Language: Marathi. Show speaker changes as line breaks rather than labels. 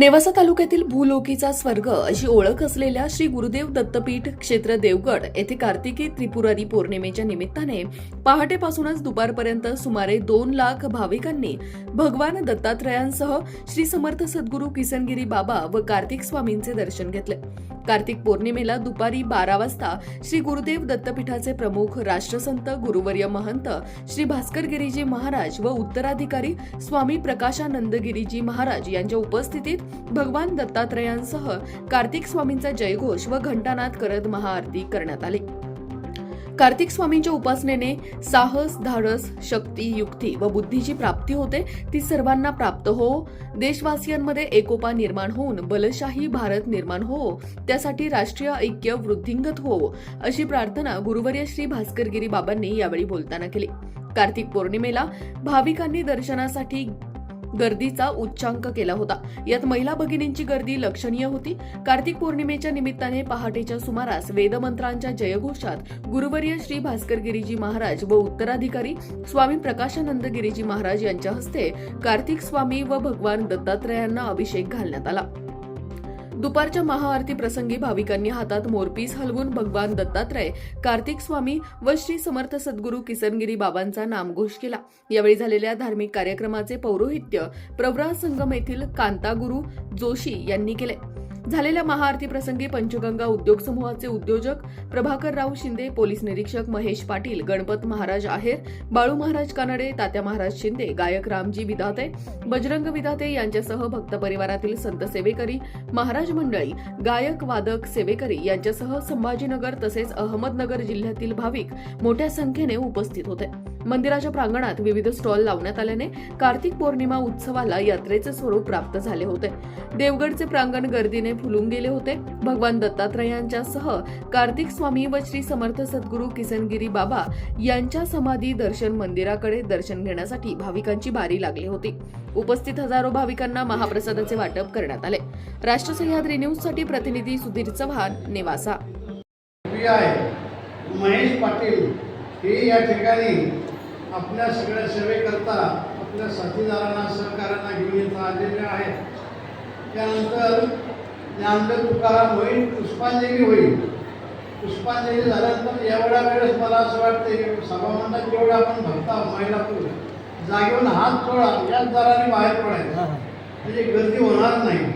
नेवासा तालुक्यातील भूलोकीचा स्वर्ग अशी ओळख असलेल्या श्री गुरुदेव दत्तपीठ क्षेत्र देवगड येथे कार्तिकी त्रिपुरारी पौर्णिमेच्या निमित्ताने पहाटेपासूनच दुपारपर्यंत सुमारे दोन लाख भाविकांनी भगवान दत्तात्रयांसह श्री समर्थ सद्गुरू किसनगिरी बाबा व कार्तिक स्वामींचे दर्शन घेतले. कार्तिक पौर्णिमेला दुपारी बारा वाजता श्री गुरुदेव दत्तपीठाचे प्रमुख राष्ट्रसंत गुरुवर्य महंत श्री भास्कर गिरीजी महाराज व उत्तराधिकारी स्वामी प्रकाशानंद गिरीजी महाराज यांच्या उपस्थितीत भगवान दत्तात्रयांसह कार्तिक स्वामींचा जयघोष व घंटानाद करत महाआरती करण्यात आली. कार्तिक स्वामींच्या उपासनेने साहस धाडस शक्ती युक्ती व बुद्धीची प्राप्ती होते ती सर्वांना प्राप्त हो. देशवासियांमध्ये एकोपा निर्माण होऊन बलशाही भारत निर्माण हो. त्यासाठी राष्ट्रीय ऐक्य वृद्धिंगत हो अशी प्रार्थना गुरुवर्य श्री भास्करगिरी बाबांनी यावेळी बोलताना केली. कार्तिक पौर्णिमेला भाविकांनी दर्शनासाठी गर्दीचा उच्चांक केला होता. यात महिला भगिनींची गर्दी लक्षणीय होती. कार्तिक पौर्णिमेच्या निमित्ताने पहाटेच्या सुमारास वेदमंत्रांच्या जयघोषात गुरुवर्य श्री भास्कर गिरीजी महाराज व उत्तराधिकारी स्वामी प्रकाशानंद गिरीजी महाराज यांच्या हस्ते कार्तिक स्वामी व भगवान दत्तात्रयांना अभिषेक घालण्यात आला. दुपारच्या महाआरती प्रसंगी भाविकांनी हातात मोरपीस हलवून भगवान दत्तात्रय कार्तिक स्वामी व श्री समर्थ सद्गुरू किसनगिरी बाबांचा नामघोष केला. यावेळी झालेल्या धार्मिक कार्यक्रमाचे पौरोहित्य प्रवरा संगम येथील कांतागुरू जोशी यांनी केले. झालेल्या महाआरती प्रसंगी पंचगंगा उद्योग समूहाचे उद्योजक प्रभाकरराव शिंदे पोलीस निरीक्षक महेश पाटील गणपत महाराज आहेर बाळू महाराज कानडे तात्या महाराज शिंदे गायक रामजी विधाते बजरंग विधाते यांच्यासह भक्त परिवारातील संत सेवेकरी महाराज मंडळी गायक वादक सेवेकरी यांच्यासह संभाजीनगर तसेच अहमदनगर जिल्ह्यातील भाविक मोठ्या संख्येने उपस्थित होते. मंदिराच्या प्रांगणात विविध स्टॉल लावण्यात आल्याने कार्तिक पौर्णिमा उत्सवाला यात्रेचे स्वरूप प्राप्त झाले होते. देवगडचे प्रांगण गर्दीने फुलून गेले होते. भगवान दत्तात्रयांच्या सह कार्तिक स्वामी व श्री समर्थ सद्गुरू किसनगिरी बाबा यांच्या समाधी दर्शन मंदिराकडे दर्शन घेण्यासाठी भाविकांची बारी लागली होती. उपस्थित हजारो भाविकांना महाप्रसादाचे वाटप करण्यात आले. राष्ट्र सह्याद्री न्यूजसाठी प्रतिनिधी सुधीर चव्हाण नेवासा.
महेश पाटील हे या ठिकाणी आपल्या सगळ्या सेवेकरता आपल्या साथीदारांना सहकाऱ्यांना घेऊन येत आलेले आहेत. त्यानंतर ज्ञानदेव तुकाराम होईल पुष्पांजली होईल. पुष्पांजली झाल्यानंतर एवढ्या वेळेस मला असं वाटतं की सभामंडळात जेवढं आपण भक्त महिला जागेवर हात जोडा याच दाराने बाहेर पडायचं. म्हणजे गर्दी होणार नाही.